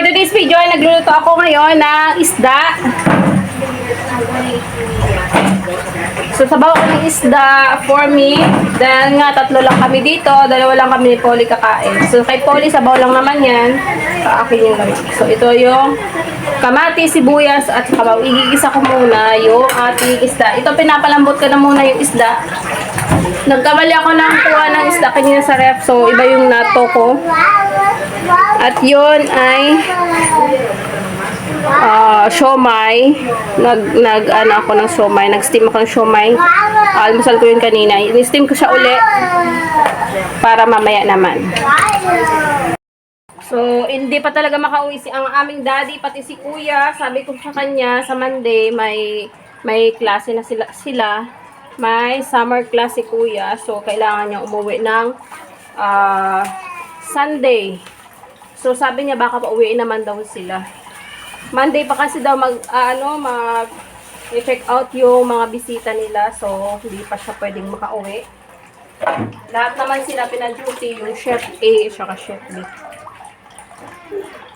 for today's video ay nagluluto ako ngayon ng isda. So, sabaw ko ng isda for me. Dahil nga, tatlo lang kami dito. Dalawa lang kami ni Polly kakain. So, kay Polly, sabaw lang naman yan. Sa akin yung. So, ito yung kamati, sibuyas, at kabaw. Igigisa ko muna yung ating isda. Ito, pinapalambot ko na muna yung isda. Nagkamali ako ng kuha ng isda kanina sa ref. So, iba yung nato ko. At yun ay ah siomay. Nag, nag, ano ako ng siomay. Nag-steam ako ng siomay. Almusal ko yun kanina. I-steam ko siya uli para mamaya naman. So, hindi pa talaga makauwi si ang aming daddy, pati si kuya. Sabi ko sa kanya, sa Monday, may may klase na sila, sila. May summer class si kuya. So, kailangan niya umuwi ng ah, Sunday. So, sabi niya baka pauwiin naman daw sila. Monday pa kasi daw mag, ah, ano, mag i-check out yung mga bisita nila. So, hindi pa siya pwedeng makauwi. Lahat naman sila pina-duty, yung chef A saka chef B.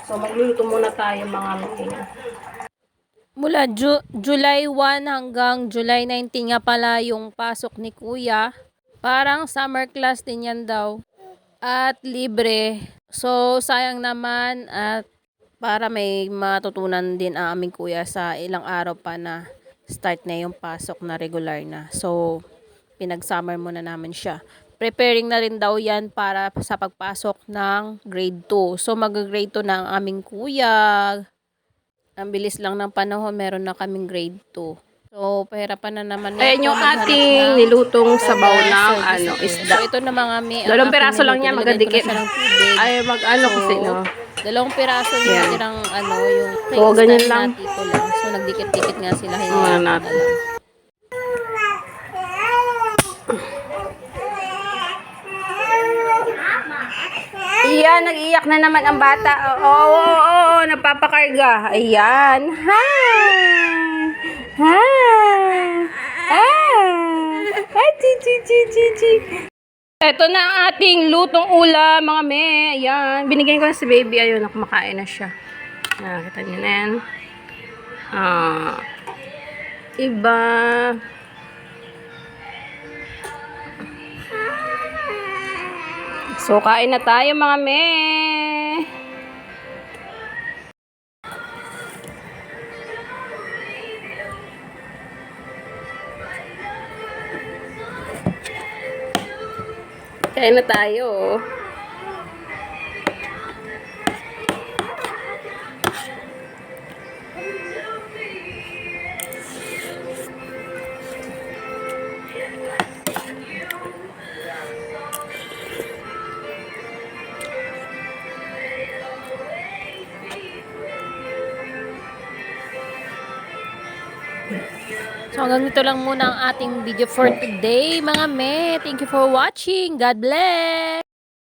So, magluluto muna tayo mga mga. Mula Ju- July 1 hanggang July 19 nga pala yung pasok ni Kuya. Parang summer class din yan daw. At libre. So, sayang naman at para may matutunan din ang aming kuya sa ilang araw pa na start na yung pasok na regular na. So, pinag-summer muna namin siya. Preparing na rin daw yan para sa pagpasok ng grade 2. So, mag-grade 2 na ang aming kuya. Ang bilis lang ng panahon, meron na kaming grade 2. So, pahirapan na naman Ayan yung ating ng nilutong sabaw ng ano, isda. So, ito na mga mi. ang Dalawang piraso lang niya, magadikit. Ay, mag-ano So, kasi, no? Dalawang piraso yung Yan. tirang ano, yung Oo, ganyan lang. So, nagdikit-dikit nga sila. Mga Hinayaan ko Iyan, nag-iyak na naman ang bata. Oo, oo, oo, oo, napapakarga. Ayan. Ha! Ha! Ah! Ay, chi, chi, chi, chi, chi. Ito na ang ating lutong ulam, mga me. Ayan. Binigyan ko na si baby. Ayun, kumakain na siya. Nakakita niyo na yan. Ah. Iba. So, kain na tayo mga me. Kain na tayo. So, hanggang dito lang muna ang ating video for today, mga me. Thank you for watching. God bless!